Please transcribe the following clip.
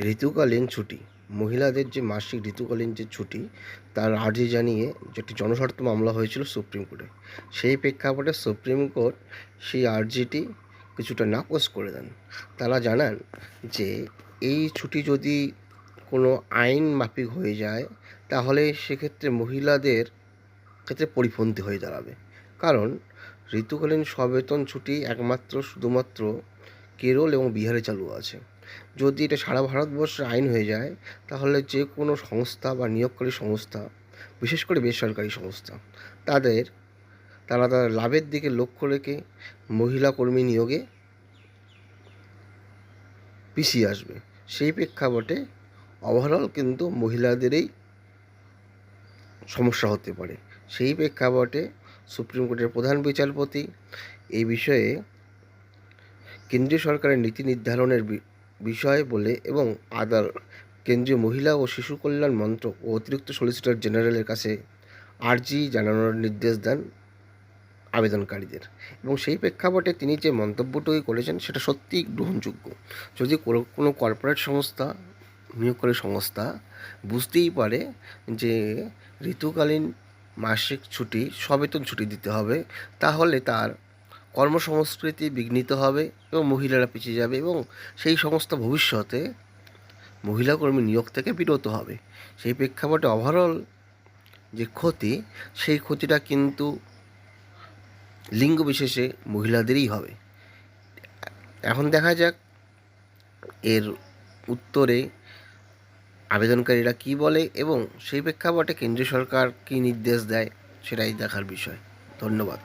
ঋতুকালীন ছুটি। মহিলাদের যে মাসিক ঋতুকালীন যে ছুটি, তার আর্জি জানিয়ে একটি জনস্বার্থ মামলা হয়েছিল সুপ্রিম কোর্টে। সেই প্রেক্ষাপটে সুপ্রিম কোর্ট সেই আর্জিটি কিছুটা নাকচ করে দেন। তারা জানান যে, এই ছুটি যদি কোনো আইন মাফিক হয়ে যায়, তাহলে সেক্ষেত্রে মহিলাদের ক্ষেত্রে পরিপন্থী হয়ে দাঁড়াবে। কারণ ঋতুকালীন সবেতন ছুটি একমাত্র, শুধুমাত্র কেরল এবং বিহারে চালু আছে। যদি এটা সারা ভারতবর্ষে আইন হয়ে যায়, তাহলে যে কোনো সংস্থা বা নিয়োগকারী সংস্থা, বিশেষ করে বেসরকারি সংস্থা, তাদের, তারা তাদের লাভের দিকে লক্ষ্য রেখে মহিলা কর্মী নিয়োগে পিছিয়ে আসবে। সেই প্রেক্ষাপটে ওভারঅল কিন্তু মহিলাদেরই সমস্যা হতে পারে। সেই প্রেক্ষাপটে সুপ্রিম কোর্টের প্রধান বিচারপতি এই বিষয়ে কেন্দ্রীয় সরকারের নীতি নির্ধারণের বিষয় বলে এবং আদার কেন্দ্রীয় মহিলা ও শিশু কল্যাণ মন্ত্রক ও অতিরিক্ত সলিসিটর জেনারেলের কাছে আর্জি জানানোর নির্দেশ দেন আবেদনকারীদের। এবং সেই প্রেক্ষাপটে তিনি যে মন্তব্যটুকু করেছেন, সেটা সত্যিই গ্রহণযোগ্য। যদি কোনো কোনো কর্পোরেট সংস্থা, নিয়োগকারী সংস্থা বুঝতেই পারে যে ঋতুকালীন মাসিক ছুটি, সবেতন ছুটি দিতে হবে, তাহলে তার কর্মসংস্কৃতি বিঘ্নিত হবে এবং মহিলারা পিছিয়ে যাবে এবং সেই সংস্থা ভবিষ্যতে মহিলা কর্মী নিয়োগ থেকে বিরত হবে। সেই প্রেক্ষাপটে ওভারঅল যে ক্ষতি, সেই ক্ষতিটা কিন্তু লিঙ্গ বিশেষে মহিলাদেরই হবে। এখন দেখা যাক এর উত্তরে আবেদনকারীরা কি বলে এবং সেই প্রেক্ষাপটে কেন্দ্রীয় সরকার কী নির্দেশ দেয় সেটাই দেখার বিষয়। ধন্যবাদ।